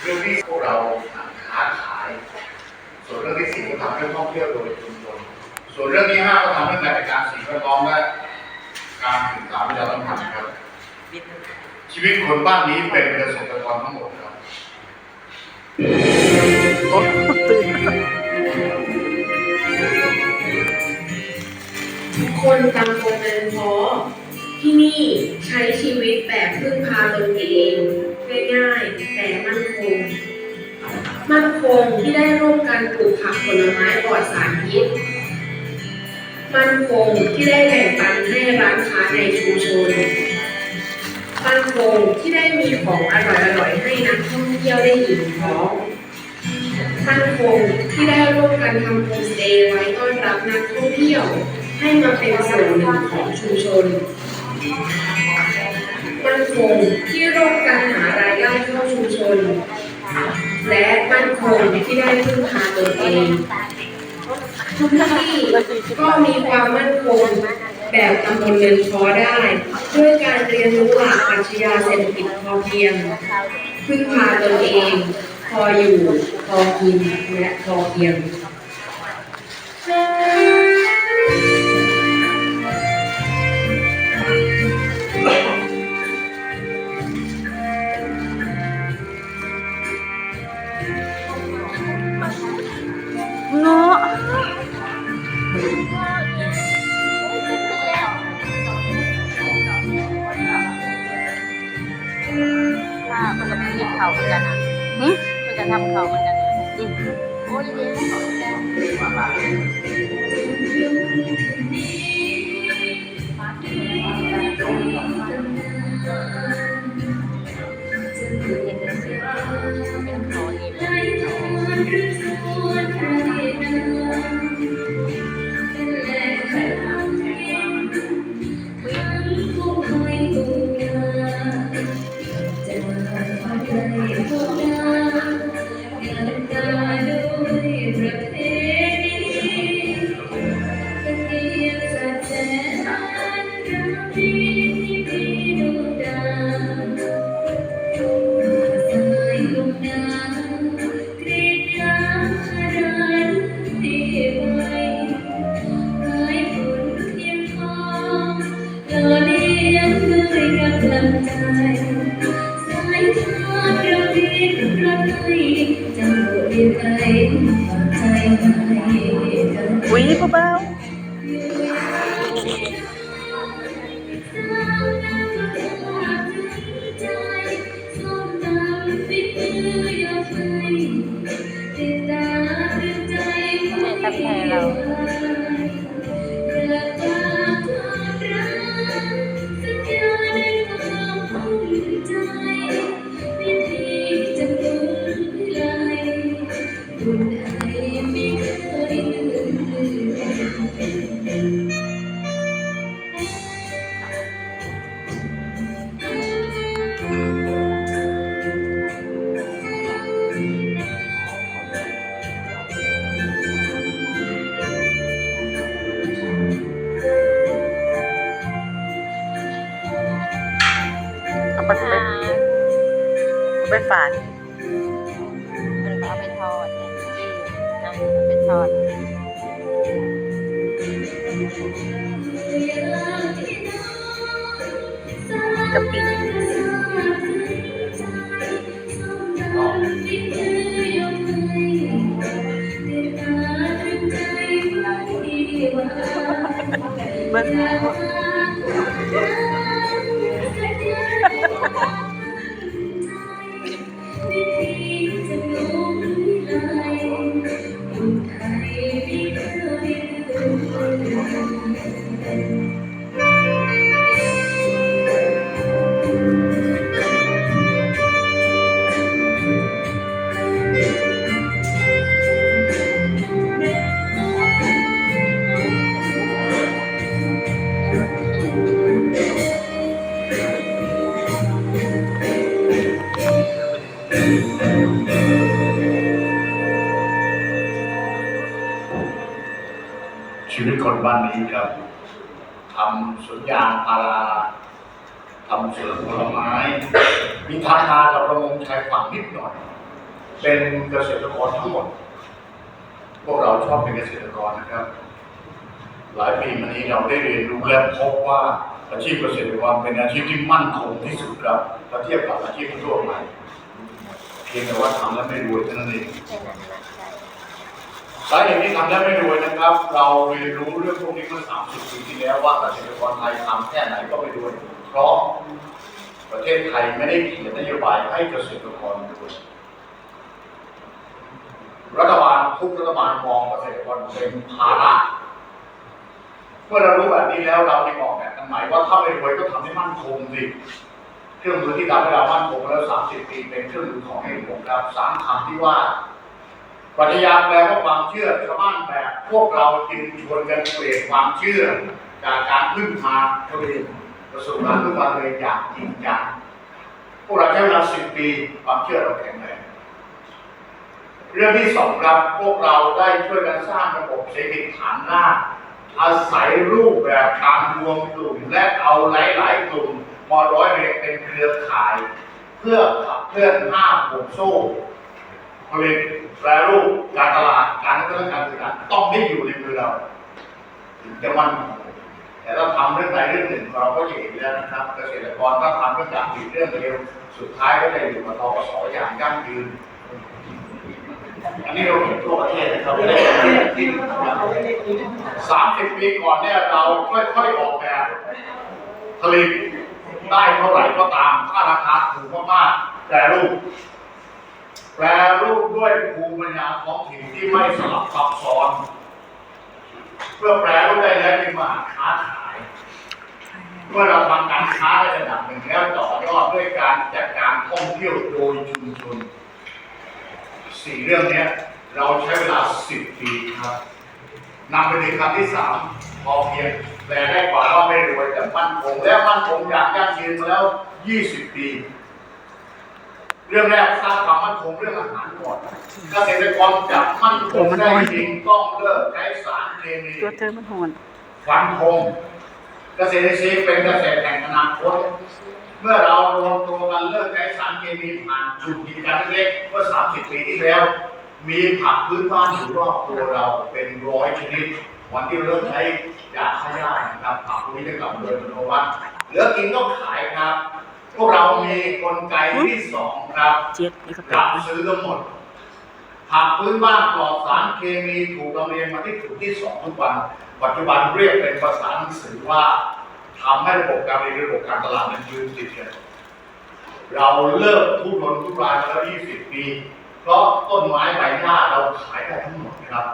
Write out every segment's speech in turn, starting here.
เรื่องที่พวกเราค้าขาย ส่วนเรื่องที่สี่ก็ทำเรื่องท่องเที่ยวโดยชุมชนส่วนเรื่องที่ห้าก็ทำเรื่องการจัดการสิ่งแวดล้อมและการศึกษาประชาสัมพันครับ ชีวิตคนบ้านนี้เป็นเกษตรกรทั้งหมดครับทุกคนต่างคงเป็นพราะที่นี่ใช้ชีวิตแบบพึ่งพาตนเอง ง่ายๆ แต่มั่นคง มั่นคงที่ได้ร่วมกันปลูกผักผลไม้ปลอดสารพิษ มั่นคงที่ได้แบ่งปันให้ร้านค้าในชุมชน มั่นคงที่ได้มีของอร่อยๆให้นักท่องเที่ยวได้อิ่มท้องมั่นคงที่ได้ร่วมกันทำโฮมสเตย์ไว้ต้อนรับนักท่องเที่ยว ให้มาเป็นส่วนหนึ่งของชุมชน ที่ได้พึ่งพาตนเองทุกที่ก็มีความมั่นคงแบบตำบลเรือนคอได้ ด้วยการเรียนรู้หลักปรัชญาเศรษฐกิจพอเพียง พึ่งพาตนเอง พออยู่ พอกินและพอเพียง ค่ะมันจะมีเขาเหมือนกันอะหึมันจะทำเขาเหมือนกันนะอืมโอ้ยดีๆเป็นเขา Amém. เอาไปฝานมันก็เอาไปทอดเนี่ยนะเอาไปทอดกะปิเบิ้ง ชีวิ บ้านนี้ครับทำสวนยางพาราทำสวนผลไม้ มีทำนากับประมงชายฝั่งนิดหน่อย เป็นเกษตรกรทั้งหมด พวกเราชอบเป็นเกษตรกรนะครับ หลายปีมานี้เราได้เรียนรู้และพบว่าอาชีพเกษตรกรเป็นอาชีพที่มั่นคงที่สุดครับถ้าเทียบกับอาชีพทั่วไปเพียงแต่ว่าทำแล้วไม่รวยเท่านั้นเอง สาเหตุที่ทำแล้ไม่รวยนะครับ เราเรียนรู้เรื่องพวกนี้เมื่อ 30 ปีที่แล้วว่าเกษตรกรไทยทำแค่ไหนก็ไม่รวย เพราะประเทศไทยไม่ได้เขียนนโยบายให้เกษตรกรรวยรัฐบาลทุกรัฐบาลมองเกษตรกรเป็นภาระเมื่อเรารู้แบบนี้แล้วเราได้บอกแบบกันใหม่ว่าถ้าไม่รวยก็ทำให้มั่นคงสิเครื่องมือที่ทำให้เรามั่นคงมาแล้ว 30 ปีเป็นเครื่องมือของให้หลวงครับสามคำที่ว่า ปรัชญาแปลว่าความเชื่อชาวบ้านแบบพวกเราจึงชวนกันเปลี่ยนความเชื่อ จากการพึ่งพาตัวเองประสบการณ์พึ่งพาตัวเองอย่างจริงจังพวกเราใช้เวลาสิบปีความเชื่อเราแข็งแรงเรื่องที่สองครับพวกเราได้ช่วยกันสร้างระบบเศรษฐกิจฐานหน้าอาศัยรูปแบบการรวมกลุ่มและเอาหลาย ๆ กลุ่มมาร้อยเรียงเป็นเครือข่าย เพื่อขับเคลื่อนห้าห่วงโซ่ ผลิตแปรรูปการตลาดการพัฒนาการสื่อสารต้องได้อยู่ในมือเราถึงจะมั่นคงแต่ถ้าทำเรื่องใดเรื่องหนึ่งเราก็จะเห็นแล้วนะครับ เกษตรกรถ้าทำเรื่องจากผิดเรื่องเดียวสุดท้ายก็จะอยู่กับทกสอย่างยั่งยืน อันนี้เราเห็นทั่วประเทศนะครับสามสิบปีก่อนเนี่ยเราค่อยๆออกแบบผลิตได้เท่าไหร่ก็ตาม ถ้าราคาถูกมากๆแปรรูป แปรรูปด้วยภูมิปัญญาท้องถิ่นที่ไม่สลับซับซ้อน เพื่อแปรรูปได้แล้วจึงมาค้าขาย เมื่อเราทำการค้าได้ระดับหนึ่งแล้วต่อยอดด้วยการจัดการท่องเที่ยวโดยชุมชนสี่เรื่องนี้เราใช้เวลาสิบปีครับนำไปถึงคำที่สามพอเพียงแปลได้กว่าว่าไม่รวยแต่มั่นคงและมั่นคงอย่างยั่งยืนมาแล้วยี่สิบปี เรื่องแรกสร้างความมั่นคงเรื่องอาหารก่อนเกษตรกรจะมั่นคงได้จริงต้องเลิกใช้สารเคมีตัวเธอมันโหนฟันธงเกษตรอินทรีย์เป็นเกษตรแห่งอนาคต เมื่อเรารวมตัวกันเลิกใช้สารเคมีผ่านจุดกิจการเล็กๆเมื่อ 30 ปีที่แล้ว มีผักพื้นบ้านอยู่รอบตัวเราเป็นร้อยชนิด วันที่เราเริ่มใช้ยาฆ่าหญ้านะครับผักพวกนี้จะกลับโดยอัตโนมัติเหลือกินก็ขายครับ พวกเรามีกลไกที่สองครับเจ็ดนี่ก็ตรักบซื้อทั้งหมดผักพื้นบ้านปลอดสารเคมีถูกลำเลียงมาที่จุดที่สองทุกวัน ปัจจุบันเรียกเป็นภาษาหนังสือว่าทำให้ระบบการเรียนระบบการตลาดมันยืนติดกันเราเลิกทุรนทุรายมาแล้ว 20 ปี เพราะต้นไม้ใบหญ้าเราขายได้ทั้งหมดครับ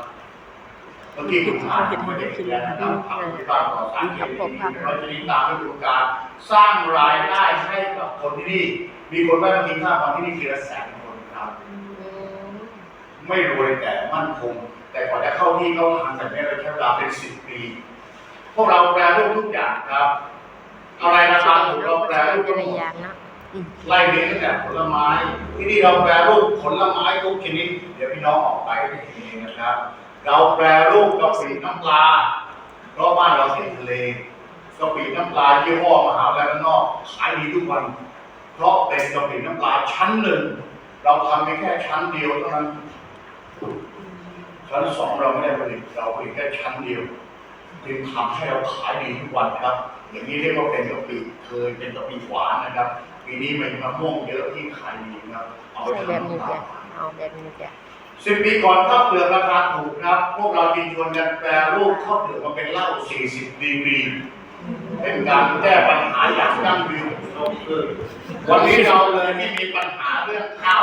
เมื่อกี้คุณทานไม่ได้เห็นแล้วนะครับผักพื้นบ้านปลอสารเคมีเราจะติดตามฤดูกาลสร้างรายได้ให้กับคนที่นี่ มีคนแวะมากินข้าวมาที่นี่ทีละแสนคนครับ ไม่รวยแต่มั่นคง แต่กว่าจะเข้าที่เข้าทางแบบนี้เราใช้เวลาเป็นสิบปี พวกเราแปรรูปทุกอย่างครับอะไรราคาถูกเราแปรรูปทั้กงหมดยานเนาะไล่เลี้ยงตั้งแต่ผลไม้ ที่นี่เราแปรรูปผลไม้ทุกชนิดเดี๋ยวพี่น้องออกไปก็จะเห็นเองนะครับ เราแปรรูปกะปิน้ำปลา เพราะบ้านเราติดทะเลกะปิน้ำปลายี่ห้อมหาวิทยาลัยบ้านนอกขายดีทุกวัน เพราะเป็นกะปิน้ำปลาชั้นหนึ่ง เราทำเพีแค่ชั้นเดียวเท่านั้นชั้นสองเราไม่ได้ผลิตเราผลิตแค่ชั้นเดียวจึงทำให้เราขายดีทุกวันครับ อย่างนี้เรียกว่าเป็นกะปิเคยเป็นกะปิหวานนะครับปีนี้มันมะม่วงเยอะที่ขายดีครับเอาไปใช่แบบทำนี้น้ำตาจ้ะเอาแบบนี้จ้ะ สิบปีก่อนข้าวเปลือกราคาถูกครับ พวกเราจึงชวนกันแปรรูปข้าวเปลือกมาเป็นเหล้า 40 ดีกรี เป็นการแก้ปัญหาอย่างยั่งยืนของโลกเลยวันนี้เราเลยไม่มีปัญหาเรื่องข้าว